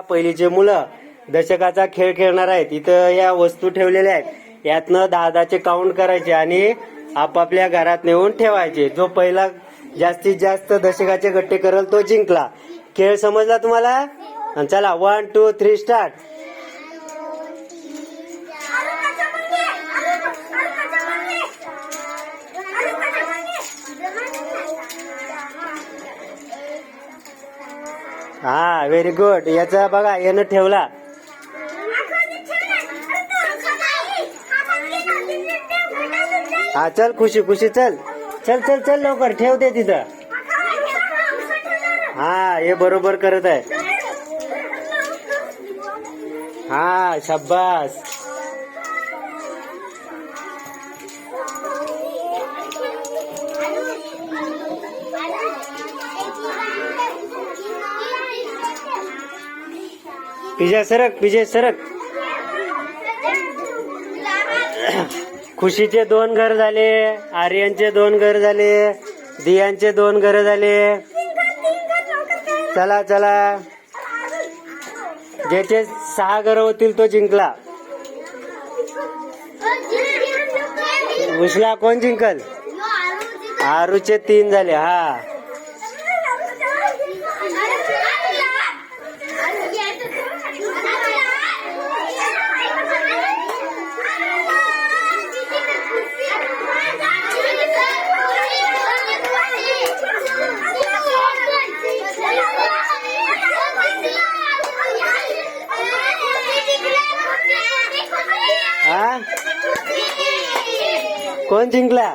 पहिलीचे मुलं दशकाचा खेळ खेळणार आहेत इथं या वस्तू ठेवलेल्या आहेत. यातनं दहा दहाचे काउंट करायचे आणि आपापल्या घरात नेऊन ठेवायचे. जो पहिला जास्तीत जास्त दशकाचे गट्टे करल तो जिंकला. खेळ समजला तुम्हाला? आणि चला वन टू थ्री स्टार्ट हा व्हेरी गुड याचा बघा यानं ठेवला. हा चल खुशी खुशी चल. चल चल चल लवकर ठेव दे तिथं. हा हे बरोबर करत आहे. हा शाब्बास विजय सरक विजय सरक. खुशीचे दोन घर झाले आर्यांचे दोन घर झाले दियांचे दोन घर झाले. चला चला. ज्याचे सहा घर होतील तो जिंकला. उशला कोण जिंकल? आरूचे तीन झाले हा. कोण जिंकला?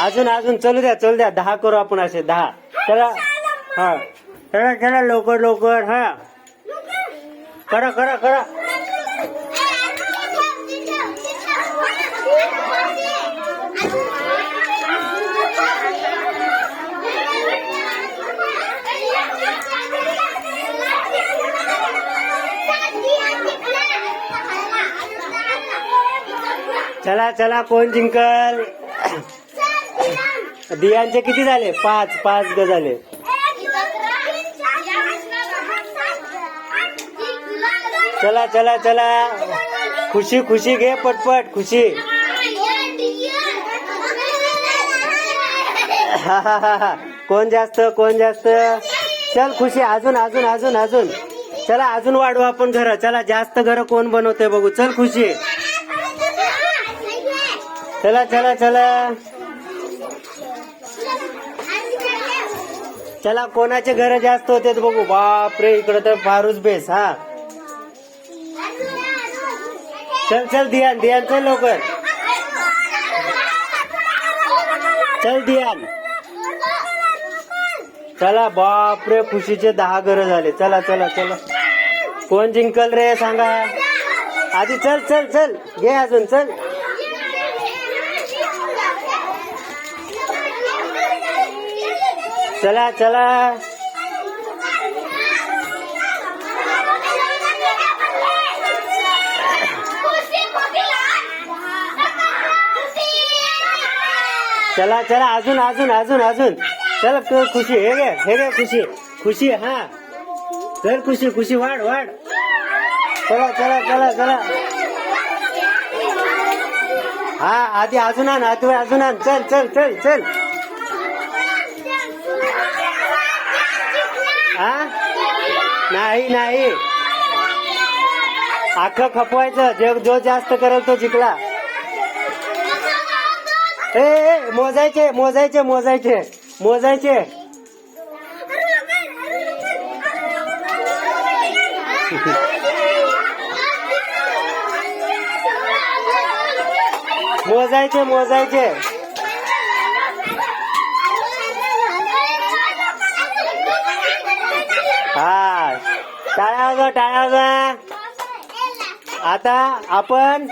अजून अजून चलू द्या चलू द्या. दहा करू आपण असे दहा. चला. हा. चला चला लवकर लवकर हा. करा करा करा. चला चला कोण जिंकल? दियांचे किती झाले? पाच पाच ग झाले. चला चला चला. खुशी खुशी घे पटपट खुशी. हा, हा, हा, हा. कोण जास्त कोण जास्त? चल खुशी अजून अजून अजून अजून. चला अजून वाढवू आपण घर. चला जास्त घर कोण बनवते बघू. चल खुशी. चला चला चला. चला कोणाचे घर जास्त होते बघू. बापरे इकडे तर फारूच बेस हा. चल चल दियान दियान चल लवकर. चल दियान. चला बापरे खुशीचे दहा घर झाले. चला चला चला. कोण जिंकल रे सांगा. आधी चल चल चल. घे अजून चल. चला चला. चला चला अजून अजून अजून अजून. चल खुशी हे गे हे गे खुशी. खुशी हा. चल खुशी खुशी वाढ वाढ. चला चला चला चला. हा आधी अजून आण आधी अजून आण. चल चल चल चल. हा? नाही नाही. आखं खपवायचं. जे जो जास्त करेल तो जिंकला. ए, मोजायचे मोजायचे मोजायचे मोजायचे. मोजायचे मोजायचे. टाळ्या वाजवा आता आपण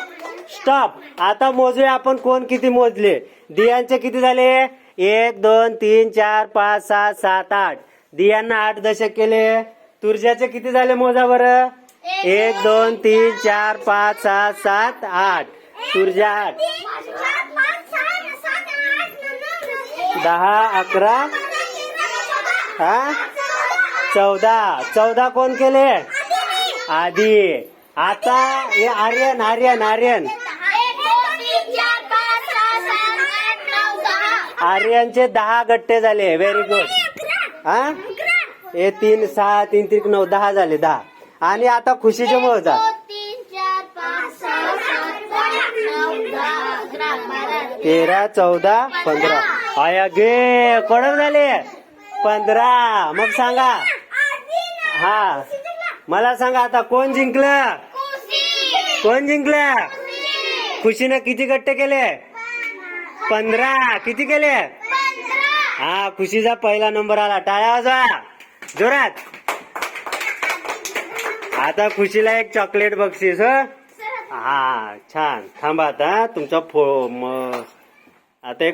स्टॉप आता मोजूया आपण कोण किती मोजले. दियांचे किती झाले? एक दोन तीन चार पाच सात सात आठ. दियांना आठ दशक केले. तुर्जाचे किती झाले मोजा बरं? एक दोन तीन चार पाच सात सात आठ. तुर्जा आठ. दहा अकरा. हा? चौदा. चौदा कोण केले? आधी. आता हे आर्यन आर्यन आर्यन. आर्यनचे दहा गट्टे झाले. व्हेरी गुड हा? हे तीन सहा तीन तीन नऊ दहा झाले दहा. आणि आता खुशीचे मोजा तेरा चौदा पंधरा. अय गे कडक झाले पंधरा. मग सांगा. हा. मला सांगा आता कोण जिंकलं? कोण जिंकलं? खुशीनं किती गट्टे केले? पंधरा. किती केले? हा खुशीचा पहिला नंबर आला. टाळ्या वाजवा. जोरात. आता खुशीला एक चॉकलेट बक्षीस हा? छान. थांबा आता तुमचा फो म आता एक